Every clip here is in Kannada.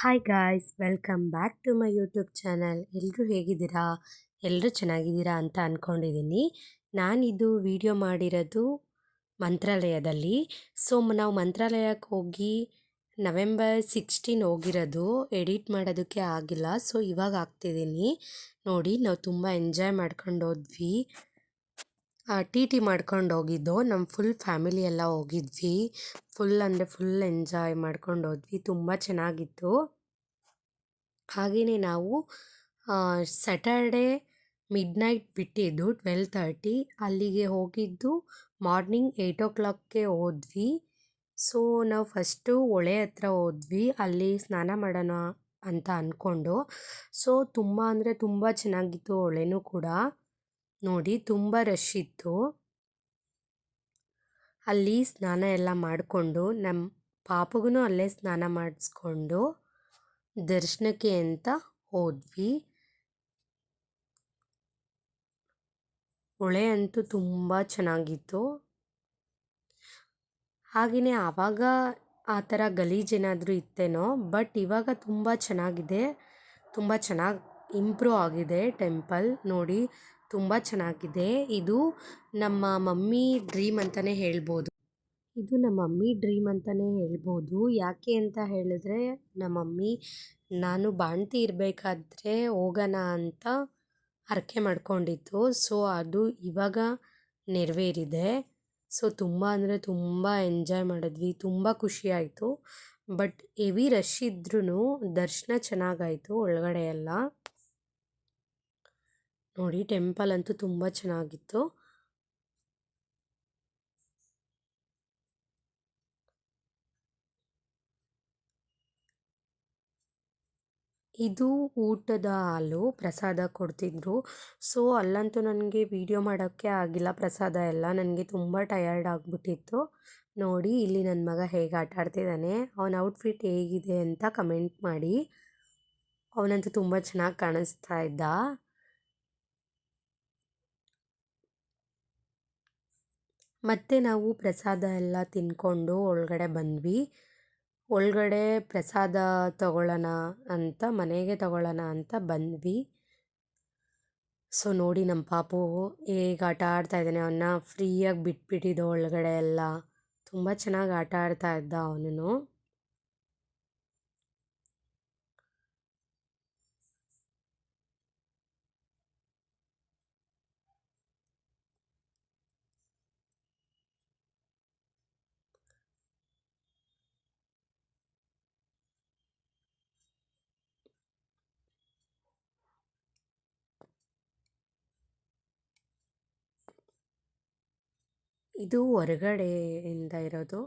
Hi guys welcome back to my YouTube channel ಎಲ್ಲರೂ ಹೇಗಿದ್ದೀರಾ? ಎಲ್ಲರೂ ಚೆನ್ನಾಗಿದ್ದೀರಾ ಅಂತ ಅಂದ್ಕೊಂಡಿದ್ದೀನಿ ನಾನಿದು ವಿಡಿಯೋ ಮಾಡಿರೋದು ಮಂತ್ರಾಲಯದಲ್ಲಿ. ಸೊ ನಾವು ಮಂತ್ರಾಲಯಕ್ಕೆ ಹೋಗಿ ನವೆಂಬರ್ ಸಿಕ್ಸ್ಟೀನ್ ಹೋಗಿರೋದು. ಎಡಿಟ್ ಮಾಡೋದಕ್ಕೆ ಆಗಿಲ್ಲ. ಸೊ ಇವಾಗ ಆಗ್ತಿದ್ದೀನಿ ನೋಡಿ, ನಾವು ತುಂಬ ಎಂಜಾಯ್ ಮಾಡ್ಕೊಂಡು ಹೋದ್ವಿ ಟಿ ಟಿ ಮಾಡ್ಕೊಂಡು ಹೋಗಿದ್ದು. ನಮ್ಮ ಫುಲ್ ಫ್ಯಾಮಿಲಿ ಎಲ್ಲ ಹೋಗಿದ್ವಿ. ಫುಲ್ ಅಂದರೆ ಫುಲ್ ಎಂಜಾಯ್ ಮಾಡ್ಕೊಂಡು ಹೋದ್ವಿ. ತುಂಬ ಚೆನ್ನಾಗಿತ್ತು. ಹಾಗೆಯೇ ನಾವು ಸ್ಯಾಟರ್ಡೇ ಮಿಡ್ ನೈಟ್ ಬಿಟ್ಟಿದ್ದು ಟ್ವೆಲ್ ತರ್ಟಿ ಅಲ್ಲಿಗೆ ಹೋಗಿದ್ದು ಮಾರ್ನಿಂಗ್ ಏಯ್ಟ್ ಓ ಕ್ಲಾಕ್ಗೆ ಹೋದ್ವಿ. ಸೊ ನಾವು ಫಸ್ಟು ಹೊಳೆ ಹತ್ರ ಹೋದ್ವಿ. ಅಲ್ಲಿ ಸ್ನಾನ ಮಾಡೋಣ ಅಂತ ಅಂದ್ಕೊಂಡು ಸೊ ತುಂಬ ಅಂದರೆ ತುಂಬ ಚೆನ್ನಾಗಿತ್ತು ಹೊಳೆನೂ ಕೂಡ. ನೋಡಿ ತುಂಬ ರಶ್ ಇತ್ತು. ಅಲ್ಲಿ ಸ್ನಾನ ಎಲ್ಲ ಮಾಡಿಕೊಂಡು ನಮ್ಮ ಪಾಪಗೂ ಅಲ್ಲೇ ಸ್ನಾನ ಮಾಡಿಸ್ಕೊಂಡು ದರ್ಶನಕ್ಕೆ ಅಂತ ಹೋದ್ವಿ. ಹೊಳೆ ಅಂತೂ ತುಂಬ ಚೆನ್ನಾಗಿತ್ತು. ಹಾಗೆಯೇ ಆವಾಗ ಆ ಥರ ಗಲೀಜೇನಾದರೂ ಇತ್ತೇನೋ, ಬಟ್ ಇವಾಗ ತುಂಬ ಚೆನ್ನಾಗಿದೆ. ತುಂಬ ಚೆನ್ನಾಗಿ ಇಂಪ್ರೂವ್ ಆಗಿದೆ ಟೆಂಪಲ್. ನೋಡಿ ತುಂಬ ಚೆನ್ನಾಗಿದೆ. ಇದು ನಮ್ಮ ಮಮ್ಮಿ ಡ್ರೀಮ್ ಅಂತಲೇ ಹೇಳ್ಬೋದು. ಇದು ನಮ್ಮ ಮಮ್ಮಿ ಡ್ರೀಮ್ ಅಂತಲೇ ಹೇಳ್ಬೋದು. ಯಾಕೆ ಅಂತ ಹೇಳಿದ್ರೆ, ನಮ್ಮ ಮಮ್ಮಿ, ನಾನು ಬಾಣ್ತಿ ಇರಬೇಕಾದ್ರೆ ಹೋಗೋಣ ಅಂತ ಹರಕೆ ಮಾಡ್ಕೊಂಡಿತ್ತು. ಸೊ, ಅದು ಇವಾಗ ನೆರವೇರಿದೆ. ಸೊ, ತುಂಬ ಅಂದರೆ ತುಂಬ ಎಂಜಾಯ್ ಮಾಡಿದ್ವಿ. ತುಂಬ ಖುಷಿಯಾಯಿತು ಬಟ್ ಹೆವಿ ರಶ್ ಇದ್ರೂ ದರ್ಶನ ಚೆನ್ನಾಗಾಯಿತು ಒಳಗಡೆ ಎಲ್ಲ. ನೋಡಿ ಟೆಂಪಲ್ ಅಂತೂ ತುಂಬ ಚೆನ್ನಾಗಿತ್ತು. ಇದು ಊಟದ ಹಾಲು, ಪ್ರಸಾದ ಕೊಡ್ತಿದ್ರು. ಸೊ ಅಲ್ಲಂತೂ ನನಗೆ ವೀಡಿಯೋ ಮಾಡೋಕ್ಕೆ ಆಗಿಲ್ಲ ಪ್ರಸಾದ ಎಲ್ಲ. ನನಗೆ ತುಂಬ ಟಯರ್ಡ್ ಆಗಿಬಿಟ್ಟಿತ್ತು. ನೋಡಿ, ಇಲ್ಲಿ ನನ್ನ ಮಗ ಹೇಗೆ ಆಟ ಆಡ್ತಿದ್ದಾನೆ ಅವನ ಔಟ್ಫಿಟ್ ಹೇಗಿದೆ ಅಂತ ಕಮೆಂಟ್ ಮಾಡಿ. ಅವನಂತೂ ತುಂಬ ಚೆನ್ನಾಗಿ ಕಾಣಿಸ್ತಾ ಇದ್ದ. ಮತ್ತೆ ನಾವು ಪ್ರಸಾದ ಎಲ್ಲ ತಿನ್ಕೊಂಡು ಒಳಗಡೆ ಬಂದ್ವಿ. ಒಳಗಡೆ ಪ್ರಸಾದ ತಗೊಳ್ಳೋಣ ಅಂತ, ಮನೆಗೆ ತಗೊಳ್ಳೋಣ ಅಂತ ಬಂದ್ವಿ. ಸೊ, ನೋಡಿ ನಮ್ಮ ಪಾಪು ಹೇಗೆ ಆಟ ಆಡ್ತಾ ಇದ್ದಾನೆ. ಅವನ್ನ ಫ್ರೀಯಾಗಿ ಬಿಟ್ಬಿಟ್ಟಿದ್ದು ಒಳಗಡೆ ಎಲ್ಲ. ತುಂಬ ಚೆನ್ನಾಗಿ ಆಟ ಆಡ್ತಾ ಇದ್ದ ಅವನು ಇದು ಹೊರಗಡೆಯಿಂದ ಇರೋದು.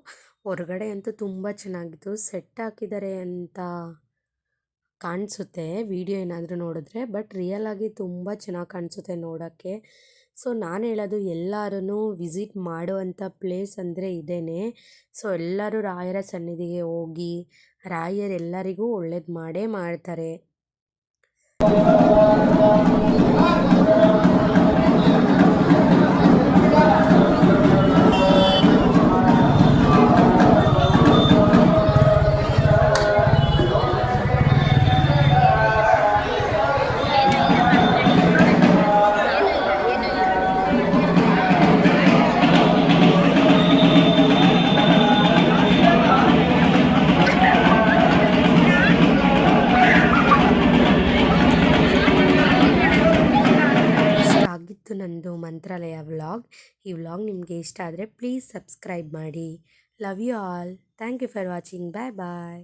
ಹೊರಗಡೆ ಅಂತೂ ತುಂಬ ಚೆನ್ನಾಗಿತ್ತು. ಸೆಟ್ ಹಾಕಿದ್ದಾರೆ ಅಂತ ಕಾಣಿಸುತ್ತೆ. ವಿಡಿಯೋ ಏನಾದರೂ ನೋಡಿದ್ರೆ. ಬಟ್ ರಿಯಲ್ ಆಗಿ ತುಂಬ ಚೆನ್ನಾಗಿ ಕಾಣಿಸುತ್ತೆ ನೋಡೋಕ್ಕೆ. ಸೊ, ನಾನು ಹೇಳೋದು ಎಲ್ಲರೂ ವಿಸಿಟ್ ಮಾಡುವಂಥ ಪ್ಲೇಸ್ ಅಂದರೆ ಇದೇ ಸೊ, ಎಲ್ಲರೂ ರಾಯರ ಸನ್ನಿಧಿಗೆ ಹೋಗಿ ರಾಯರೆಲ್ಲರಿಗೂ ಒಳ್ಳೇದು ಮಾಡೇ ಮಾಡ್ತಾರೆ. ಮಂತ್ರಾಲಯ ವ್ಲಾಗ್. ಈ ವ್ಲಾಗ್ ನಿಮಗೆ ಇಷ್ಟ ಆದರೆ ಪ್ಲೀಸ್ ಸಬ್ಸ್ಕ್ರೈಬ್ ಮಾಡಿ. Love you all. Thank you for watching. Bye bye.